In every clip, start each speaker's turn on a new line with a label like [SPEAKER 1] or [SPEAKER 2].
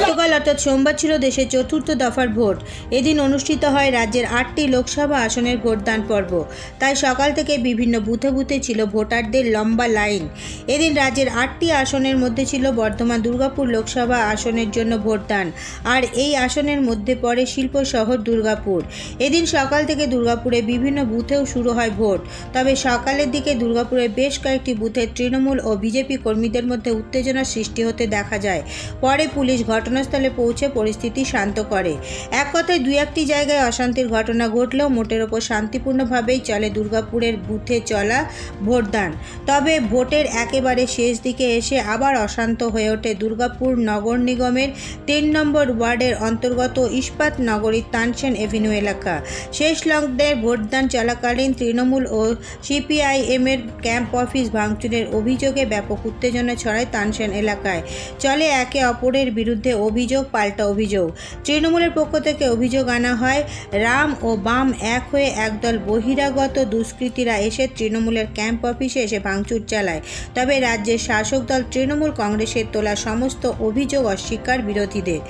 [SPEAKER 1] গতকাল অর্থাৎ সোমবার ছিল দেশের চতুর্থ দফার ভোট। এদিন অনুষ্ঠিত হয় রাজ্যের আটটি লোকসভা আসনের ভোটদান পর্ব। তাই সকাল থেকে বিভিন্ন বুথে বুথে ছিল ভোটারদের লম্বা লাইন। এদিন রাজ্যের আটটি আসনের মধ্যে ছিল বর্ধমান দুর্গাপুর লোকসভা আসনের জন্য ভোটদান। আর এই আসনের মধ্যে পড়ে শিল্প শহর দুর্গাপুর। এদিন সকাল থেকে দুর্গাপুরে বিভিন্ন বুথেও শুরু হয় ভোট। তবে সকালের দিকে দুর্গাপুরে বেশ কয়েকটি বুথে তৃণমূল ও বিজেপি কর্মীদের মধ্যে উত্তেজনার সৃষ্টি হতে দেখা যায়। পরে পুলিশ ঘটনাস্থলে পৌঁছে পরিস্থিতি শান্ত করে। এক কথায় দুই একটি জায়গায় অশান্তির ঘটনা ঘটলেও মোটের ওপর শান্তিপূর্ণভাবেই চলে দুর্গাপুরের বুথে চলা ভোটদান। তবে ভোটের একেবারে শেষ দিকে এসে আবার অশান্ত হয়ে ওঠে দুর্গাপুর নগর নিগমের তিন নম্বর ওয়ার্ডের অন্তর্গত ইস্পাত নগরীর তানসেন এভিনিউ এলাকা। শেষ লগ্নে ভোটদান চলাকালীন তৃণমূল ও সিপিআইএমের ক্যাম্প অফিস ভাঙচুরের অভিযোগে ব্যাপক উত্তেজনা ছড়ায় তানসেন এলাকায়। চলে একে অপরের বিরুদ্ধে অভিযোগ, পাল্টা অভিযোগ। তৃণমূলের পক্ষ থেকে অভিযোগ আনা হয়, রাম ও বাম এক হয়ে একদল বহিরাগত দুষ্কৃতীরা এসে তৃণমূলের ক্যাম্প অফিসে এসে ভাঙচুর চালায়। তবে রাজ্যের শাসক দল তৃণমূল কংগ্রেসের তোলা সমস্ত অভিযোগ অস্বীকার বিরোধীদের।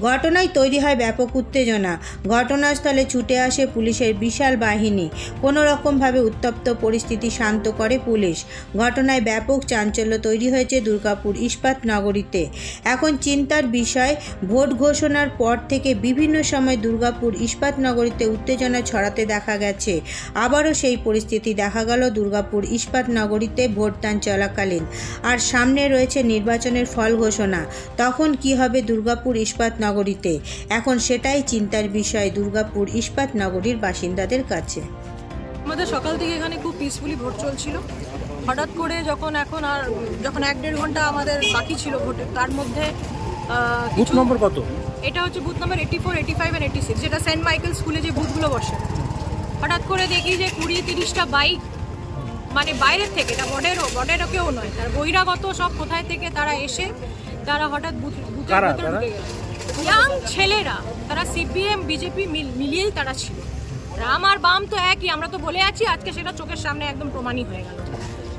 [SPEAKER 1] ঘটনায় তৈরি হয় ব্যাপক উত্তেজনা। ঘটনাস্থলে ছুটে আসে পুলিশের বিশাল বাহিনী। কোনো রকমভাবে উত্তপ্ত পরিস্থিতি শান্ত করে পুলিশ। ঘটনায় ব্যাপক চাঞ্চল্য তৈরি হয়েছে দুর্গাপুর ইস্পাত নগরীতে। এখন চিন্তার বিষয়, ভোট ঘোষণার পর থেকে বিভিন্ন সময় দুর্গাপুর ইস্পাত নগরীতে উত্তেজনা ছড়াতে দেখা গেছে। আবারও সেই পরিস্থিতি দেখা গেল দুর্গাপুর ইস্পাত নগরীতে ভোটদান চলাকালীন। আর সামনে রয়েছে নির্বাচনের ফল ঘোষণা। তখন কি হবে দুর্গাপুর ইস্পাত নগরীতে? এখন সেটাই চিন্তার বিষয় দুর্গাপুর ইস্পাত নগরীর বাসিন্দাদের কাছে।
[SPEAKER 2] আমাদের সকাল থেকে এখানে খুব পিসফুলি ভোট চলছিল। হঠাৎ করে যখন এখন আর যখন এক দেড় ঘণ্টা আমাদের বাকি ছিল ভোটের তার মধ্যে
[SPEAKER 3] বুথ নম্বর কত?
[SPEAKER 2] এটা হচ্ছে booth number eighty four eighty five and eighty six যেটা সেন্ট মাইকেল স্কুলে যে বুথগুলো বসে। হঠাৎ করে দেখি যে কুড়ি তিরিশটা বাইক মানে বাইরের থেকে এটা বর্ডেরও বর্ডেরও কেউ নয় তার বহিরাগত সব কোথায় থেকে তারা এসে তারা হঠাৎ বুথ বুথের ভিতরে ঢুকে গেল। ইয়াং ছেলেরা তারা সিপিএম বিজেপি মিলিয়েই তারা ছিল। রাম আর বাম তো একই আমরা তো বলে আছি আজকে সেটা চোখের সামনে একদম প্রমাণই হয়ে গেল।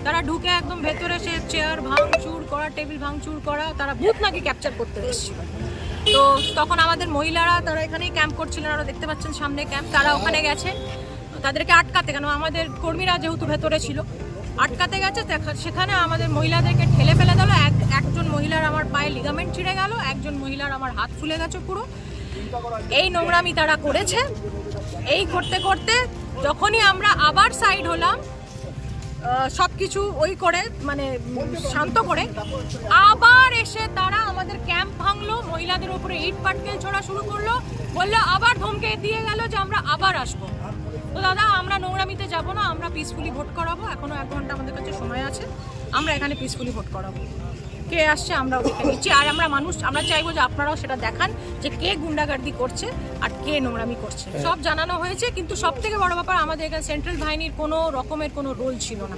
[SPEAKER 2] তারা ঢুকে একদম ভেতরে সে চেয়ার ভাঙচুর করা টেবিল ভাঙচুর করা, তারা ভূত নাকি ক্যাপচার করতে এসেছিল। তো তখন আমাদের মহিলারা, তারা এখানেই ক্যাম্প করছিলেন আপনারা দেখতে পাচ্ছেন সামনে ক্যাম্প তারা ওখানে গেছে। তাদেরকে আটকাতে, কেন আমাদের কর্মীরা যেহেতু ভেতরে ছিল, আটকাতে গেছে সেখানে আমাদের মহিলাদেরকে ঠেলে ফেলে দিল। এক একজন মহিলার আমার পায়ে লিগামেন্ট ছিঁড়ে গেল, একজন মহিলার আমার হাত ফুলে গেছে পুরো। এই নোংরামি তারা করেছে। এই করতে করতে যখনই আমরা আবার সাইড হলাম সব কিছু ওই করে মানে শান্ত করে। আবার এসে তারা আমাদের ক্যাম্প ভাঙলো, মহিলাদের উপরে ইট পাটকেল ছোড়া শুরু করল, বলল, আবার ধমকে দিয়ে গেল যে আমরা আবার আসব। তো দাদা, আমরা নোংরামিতে যাব না, আমরা পিসফুলি ভোট করাবো, এখনও এক ঘণ্টা আমাদের কাছে সময় আছে, আমরা এখানে পিসফুলি ভোট করাবো। কে আসছে আমরা দেখে নিচ্ছি আর আমরা মানুষ আমরা চাইব যে আপনারাও সেটা দেখান যে কে গুন্ডাগার্দি করছে আর কে নোংরামি করছে। সব জানানো হয়েছে কিন্তু সব থেকে বড় ব্যাপার আমাদের এখানে সেন্ট্রাল বাহিনীর কোনো রকমের কোনো রোল ছিল না।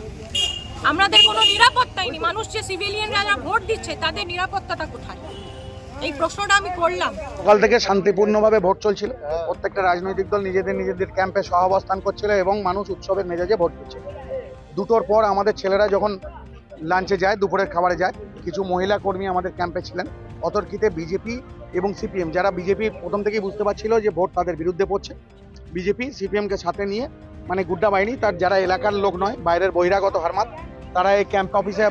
[SPEAKER 2] আমাদের কোনো নিরাপত্তাই নেই। মানুষ যে সিভিলিয়ানরা যারা ভোট দিচ্ছে তাদের নিরাপত্তাটা কোথায়? এই প্রশ্নটা আমি করলাম।
[SPEAKER 4] সকাল থেকে শান্তিপূর্ণভাবে ভোট চলছিল। প্রত্যেকটা রাজনৈতিক দল নিজেদের নিজেদের ক্যাম্পে সহাবস্থান করছিল এবং মানুষ উৎসবের মেজাজে ভোট দিচ্ছে। দুটোর পর আমাদের ছেলেরা যখন লাঞ্চে যায় দুপুরের খাবারে যায় কিছু মহিলা কর্মী আমাদের ক্যাম্পে ছিলেন, অতর্কিতে বিজেপি এবং সিপিএম, যারা বিজেপি প্রথম থেকেই বুঝতে পারছিল যে ভোট তাদের বিরুদ্ধে পড়ছে। বিজেপি সিপিএমকে সাথে নিয়ে মানে গুড্ডা বাহিনী, তার যারা এলাকার লোক নয়, বাইরের বহিরাগত হারমাত, তারা এই ক্যাম্প অফিসে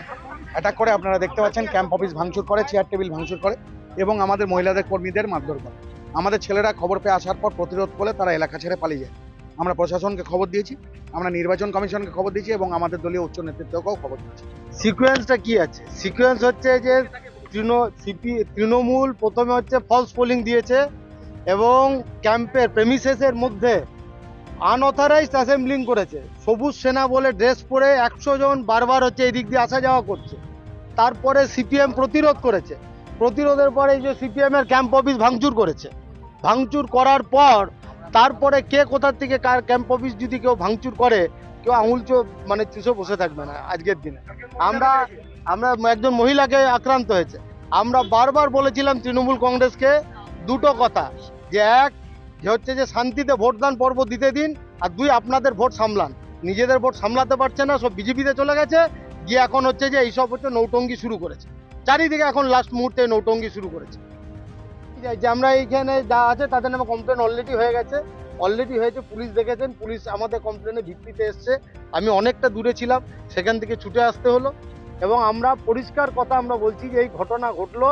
[SPEAKER 4] অ্যাটাক করে, আপনারা দেখতে পাচ্ছেন ক্যাম্প অফিস ভাঙচুর করে চেয়ার টেবিল ভাঙচুর করে, এবং আমাদের মহিলাদের কর্মীদের মারধর করে। আমাদের ছেলেরা খবর পেয়ে আসার পর প্রতিরোধ করে তারা এলাকা ছেড়ে পালিয়ে যায়। আমরা প্রশাসনকে খবর দিয়েছি, আমরা নির্বাচন কমিশনকে খবর দিয়েছি, এবং আমাদের দলীয় উচ্চ নেতৃত্বকেও খবর দিয়েছি।
[SPEAKER 5] সিকোয়েন্সটা কি আছে? সিকোয়েন্স হচ্ছে যে তৃণ সিপি, তৃণমূল প্রথমে হচ্ছে ফলস পোলিং দিয়েছে এবং ক্যাম্পের প্রেমিসেসের মধ্যে আনঅথরাইজড অ্যাসেম্বলিং করেছে। সবুজ সেনা বলে ড্রেস পরে একশো জন বারবার হচ্ছে এই দিক দিয়ে আসা যাওয়া করছে। তারপরে সিপিএম প্রতিরোধ করেছে। প্রতিরোধের পরে এই যে সিপিএম এর ক্যাম্প অফিস ভাঙচুর করেছে। ভাঙচুর করার পর তারপরে কে কোথা থেকে কার ক্যাম্প অফিস যদি কেউ ভাঙচুর করে কেউ আঙুল চো মানে চুষে বসে থাকবে না আজকের দিনে। আমরা আমরা একজন মহিলাকে আক্রান্ত হয়েছে। আমরা বারবার বলেছিলাম তৃণমূল কংগ্রেসকে দুটো কথা, যে এক, যে হচ্ছে যে শান্তিতে ভোটদান পর্ব দিতে দিন, আর দুই, আপনাদের ভোট সামলান। নিজেদের ভোট সামলাতে পারছে না, সব বিজেপিতে চলে গেছে, গিয়ে এখন হচ্ছে যে এইসব হচ্ছে নৌটঙ্গি শুরু করেছে। চারিদিকে এখন লাস্ট মুহূর্তে নৌটঙ্গি শুরু করেছে। যে- যে আমরা এইখানে যা আছে, তাদের নামে কমপ্লেন অলরেডি হয়ে গেছে। অলরেডি হয়েছে, পুলিশ দেখেছেন, পুলিশ আমাদের কমপ্লেনের ভিত্তিতে এসছে। আমি অনেকটা দূরে ছিলাম, সেখান থেকে ছুটে আসতে হলো। এবং আমরা পরিষ্কার কথা আমরা বলছি যে এই ঘটনা ঘটলো,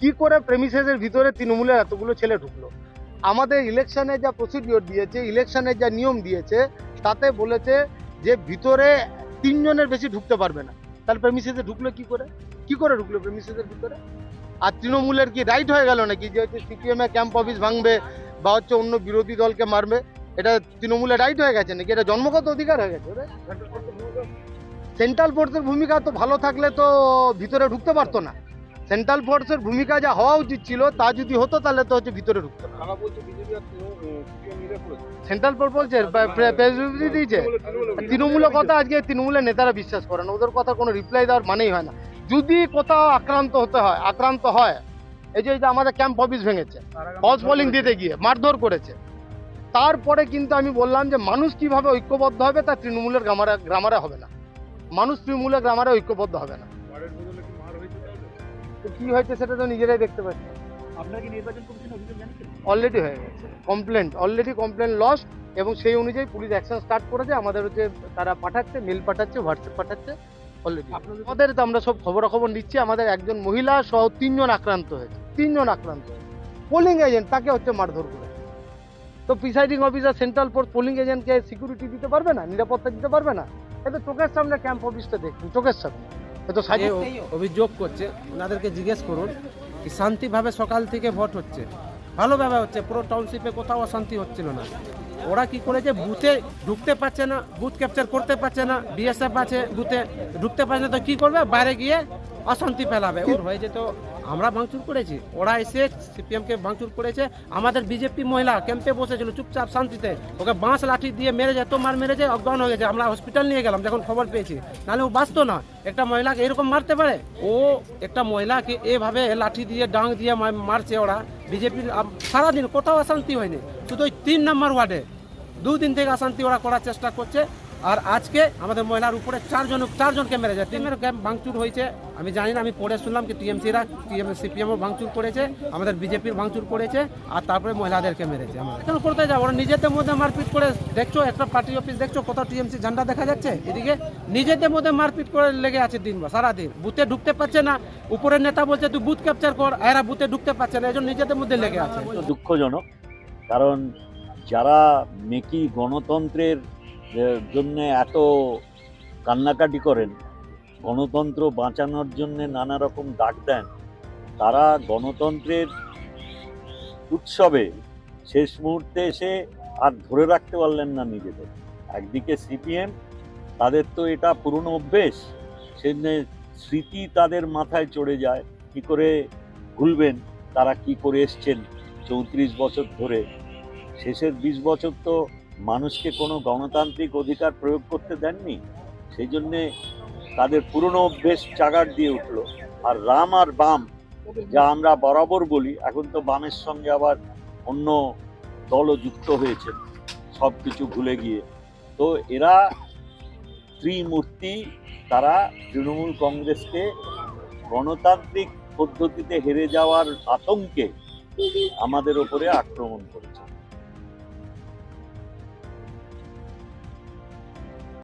[SPEAKER 5] কি করে প্রেমিসেসের ভিতরে তৃণমূলের এতগুলো ছেলে ঢুকলো? আমাদের ইলেকশনে যা প্রসিডিওর দিয়েছে ইলেকশনের যা নিয়ম দিয়েছে, তাতে বলেছে যে ভিতরে তিনজনের বেশি ঢুকতে পারবে না। তাহলে প্রেমিসেসে ঢুকলো কি করে? কি করে ঢুকলো প্রেমিসেসের ভিতরে? আর তৃণমূলের কি রাইট হয়ে গেল নাকি যে হচ্ছে সিপিএম ক্যাম্প অফিস ভাঙবে বা হচ্ছে অন্য বিরোধী দলকে মারবে এটা তৃণমূলের রাইট হয়ে গেছে নাকি? এটা জন্মগত অধিকার হয়ে গেছে সেন্ট্রাল ফোর্সের ভূমিকা তো ভালো থাকলে তো ভিতরে ঢুকতে পারতো না। সেন্ট্রাল ফোর্সের ভূমিকা যা হওয়া উচিত ছিল তা যদি হতো তাহলে তো হচ্ছে ভিতরে ঢুকতো না। সেন্ট্রাল ফোর্স বলছে দিয়েছে। তৃণমূলের কথা আজকে তৃণমূলের নেতারা বিশ্বাস করেন ওদের কথা কোনো রিপ্লাই দেওয়ার মানেই হয় না। যদি কোথাও আক্রান্ত হতে হয় আক্রান্ত হয় এই যে এই যে আমাদের ক্যাম্প অফিস ভেঙেছে ফলস বোলিং দিতে গিয়ে মারধর করেছে। তারপরে কিন্তু আমি বললাম যে মানুষ কীভাবে ঐক্যবদ্ধ হবে তা তৃণমূলের গ্রামারে গ্রামারে হবে না। মানুষ তৃণমূলের গ্রামারে ঐক্যবদ্ধ হবে না। কি হয়েছে সেটা তো নিজেরাই দেখতে পাচ্ছি অলরেডি হয়ে গেছে। কমপ্লেন অলরেডি কমপ্লেন লস এবং সেই অনুযায়ী পুলিশ অ্যাকশন স্টার্ট করেছে। আমাদের হচ্ছে তারা পাঠাচ্ছে মেল পাঠাচ্ছে হোয়াটসঅ্যাপ পাঠাচ্ছে অলরেডি আমাদের তো আমরা সব খবরাখবর নিচ্ছি। আমাদের একজন মহিলা সহ তিনজন আক্রান্ত হয়েছে। তিনজন আক্রান্ত। পোলিং এজেন্ট তাকে হচ্ছে মারধর করে। তো presiding officer central force polling এজেন্টকে security দিতে পারবে না নিরাপত্তা দিতে পারবে না? এটা চোখের সামনে ক্যাম্প অফিসটা দেখুন চোখের সামনে। এ তো
[SPEAKER 3] যে
[SPEAKER 5] সাজিয়ে
[SPEAKER 3] অভিযোগ করছে ওনাদেরকে জিজ্ঞেস করুন কি শান্তিভাবে সকাল থেকে ভোট হচ্ছে? ভালোভাবে হচ্ছে পুরো টাউনশিপে কোথাও অশান্তি হচ্ছিল না। ওরা কি করেছে বুথে ঢুকতে পারছে না বুথ ক্যাপচার করতে পারছে না বিএসএফ আছে বুথে ঢুকতে পারছে না তো কি করবে? বাইরে গিয়ে অশান্তি ফেলাবে। ওর হয়েছে তো আমরা ভাঙচুর করেছি। ওরা এসে সিপিএমকে ভাঙচুর করেছে। আমাদের বিজেপি মহিলা ক্যাম্পে বসেছিল, চুপচাপ শান্তিতে। ওকে বাঁশ লাঠি দিয়ে মেরেছে এত মার মেরেছে অজ্ঞান হয়ে গেছে। আমরা হসপিটাল নিয়ে গেলাম, যখন খবর পেয়েছি। নাহলে ও বাঁচতো না। একটা মহিলাকে এরকম মারতে পারে? ও একটা মহিলাকে এভাবে লাঠি দিয়ে, ডাং দিয়ে মারছে ওরা। বিজেপির সারাদিন কোথাও অশান্তি হয়নি। শুধু ওই তিন নম্বর ওয়ার্ডে। দুদিন থেকে অশান্তি ওরা করার চেষ্টা করছে। আর আজকে আমাদের মহিলার উপরে চারজন চারজনকে মেরেছে টিমের ক্যাম্প ভাঙচুর হয়েছে। আমি জানি না, আমি পড়ে শুনলাম কি টিএমসিরা, টিএম সিপিএমও ভাঙচুর করেছে, আমাদের বিজেপির ভাঙচুর করেছে, আর তারপরে মহিলাদেরকে মেরেছে আমাদের। কেন করতে যাও ওরা নিজেদের মধ্যে মারপিট করে দেখছ, একটা পার্টি অফিস দেখছ, কোথাও টিএমসি ঝান্ডা দেখা যাচ্ছে? এদিকে নিজেদের মধ্যে মারপিট করে লেগে আছে দিন সারাদিন। বুথে ঢুকতে পারছে না, উপরের নেতা বলছে, তুই বুথ ক্যাপচার কর। এরা বুথে ঢুকতে পারছে না, এজন্য নিজেদের মধ্যে লেগে আছে।
[SPEAKER 6] দুঃখজনক, কারণ যারা মেকি গণতন্ত্রের জন্য এত কান্নাকাটি করেন, গণতন্ত্র বাঁচানোর জন্য নানা রকম ডাক দেন, তারা গণতন্ত্রের উৎসবে শেষ মুহূর্তে এসে আর ধরে রাখতে পারলেন না নিজেদের। একদিকে সিপিএম, তাদের তো এটা পুরনো অভ্যেস, সেজন্য স্মৃতি তাদের মাথায় চড়ে যায়, কি করে ভুলবেন, তারা কি করে এসছেন চৌত্রিশ বছর ধরে। শেষের বিশ বছর তো মানুষকে কোনো গণতান্ত্রিক অধিকার প্রয়োগ করতে দেননি, সেই জন্যে তাদের পুরনো অভ্যেস চাগার দিয়ে উঠল। আর রাম আর বাম, যা আমরা বরাবর বলি, এখন তো বামের সঙ্গে আবার অন্য দলও যুক্ত হয়েছে, সব কিছু ভুলে গিয়ে। তো এরা ত্রিমূর্তি, তারা তৃণমূল কংগ্রেসকে গণতান্ত্রিক পদ্ধতিতে হেরে যাওয়ার আতঙ্কে আমাদের ওপরে আক্রমণ করেছে।